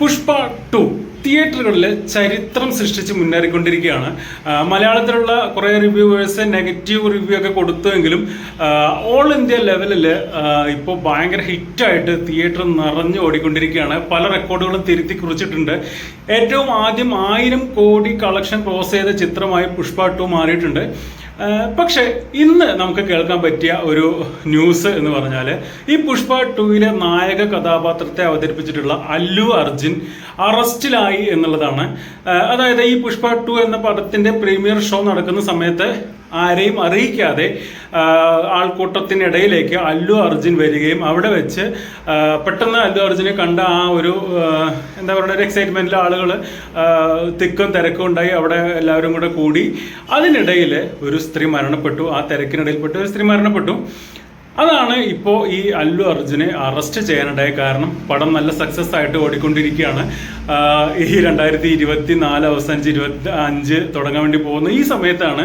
Pushpa to തിയേറ്ററുകളിൽ ചരിത്രം സൃഷ്ടിച്ച് മുന്നേറിക്കൊണ്ടിരിക്കുകയാണ്. മലയാളത്തിലുള്ള കുറേ റിവ്യൂവേഴ്സ് നെഗറ്റീവ് റിവ്യൂ ഒക്കെ കൊടുത്തുവെങ്കിലും ഓൾ ഇന്ത്യ ലെവലിൽ ഇപ്പോൾ ഭയങ്കര ഹിറ്റായിട്ട് തിയേറ്റർ നിറഞ്ഞു ഓടിക്കൊണ്ടിരിക്കുകയാണ്. പല റെക്കോർഡുകളും തിരുത്തി കുറിച്ചിട്ടുണ്ട്. ഏറ്റവും ആദ്യം ആയിരം കോടി കളക്ഷൻ ക്രോസ് ചെയ്ത ചിത്രമായി പുഷ്പ ടു മാറിയിട്ടുണ്ട്. പക്ഷേ ഇന്ന് നമുക്ക് കേൾക്കാൻ പറ്റിയ ഒരു ന്യൂസ് എന്ന് പറഞ്ഞാൽ ഈ പുഷ്പ ടൂവിലെ നായക കഥാപാത്രത്തെ അവതരിപ്പിച്ചിട്ടുള്ള അല്ലു അർജുൻ അറസ്റ്റിലായി എന്നുള്ളതാണ്. അതായത് ഈ പുഷ്പ ടു എന്ന പടത്തിന്റെ പ്രീമിയർ ഷോ നടക്കുന്ന സമയത്ത് ആരെയും അറിയിക്കാതെ ആൾക്കൂട്ടത്തിനിടയിലേക്ക് അല്ലു അർജുൻ വരികയും അവിടെ വെച്ച് പെട്ടെന്ന് അല്ലു അർജുനെ കണ്ട ആ ഒരു എന്താ പറയുക ഒരു എക്സൈറ്റ്മെന്റിൽ ആളുകൾ തിക്കും തിരക്കും ഉണ്ടായി അവിടെ എല്ലാവരും കൂടെ കൂടി. അതിനിടയിൽ ഒരു സ്ത്രീ മരണപ്പെട്ടു. ആ തിരക്കിനിടയിൽപ്പെട്ട് ഒരു സ്ത്രീ മരണപ്പെട്ടു. അതാണ് ഇപ്പോൾ ഈ അല്ലു അർജുനെ അറസ്റ്റ് ചെയ്യാനുണ്ടായ കാരണം. പടം നല്ല സക്സസ് ആയിട്ട് ഓടിക്കൊണ്ടിരിക്കുകയാണ്. ഈ രണ്ടായിരത്തി ഇരുപത്തി നാല് അവസാനിച്ച് ഇരുപത്തി അഞ്ച് തുടങ്ങാൻ വേണ്ടി പോകുന്ന ഈ സമയത്താണ്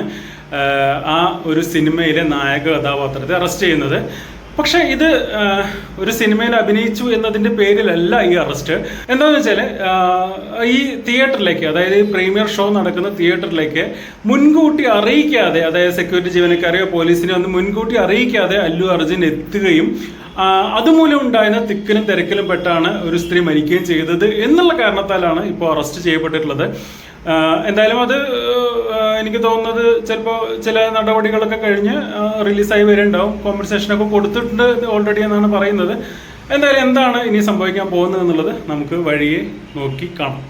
ആ ഒരു സിനിമയിലെ നായക കഥാപാത്രത്തെ അറസ്റ്റ് ചെയ്യുന്നത്. പക്ഷെ ഇത് ഒരു സിനിമയിൽ അഭിനയിച്ചു എന്നതിന്റെ പേരിലല്ല ഈ അറസ്റ്റ്. എന്താണെന്ന് വെച്ചാൽ ഈ തിയേറ്ററിലേക്ക് അതായത് ഈ പ്രീമിയർ ഷോ നടക്കുന്ന തിയേറ്ററിലേക്ക് മുൻകൂട്ടി അറിയിക്കാതെ അതായത് സെക്യൂരിറ്റി ജീവനക്കാരെയോ പോലീസിനെയോ ഒന്നും മുൻകൂട്ടി അറിയിക്കാതെ അല്ലു അർജുൻ എത്തുകയും അതുമൂലം ഉണ്ടായിരുന്ന തിക്കിലും തിരക്കിലും പെട്ടാണ് ഒരു സ്ത്രീ മരിക്കുകയും ചെയ്തത് എന്നുള്ള കാരണത്താലാണ് ഇപ്പോൾ അറസ്റ്റ് ചെയ്യപ്പെട്ടിട്ടുള്ളത്. എന്തായാലും അത് എനിക്ക് തോന്നുന്നത് ചിലപ്പോൾ ചില നടപടികളൊക്കെ കഴിഞ്ഞ് റിലീസായി വരുന്നുണ്ടാവും കോമ്പൻസേഷനൊക്കെ കൊടുത്തിട്ടുണ്ട് ഓൾറെഡി എന്നാണ് പറയുന്നത്. എന്തായാലും എന്താണ് ഇനി സംഭവിക്കാൻ പോകുന്നത് എന്നുള്ളത് നമുക്ക് വഴിയെ നോക്കി കാണാം.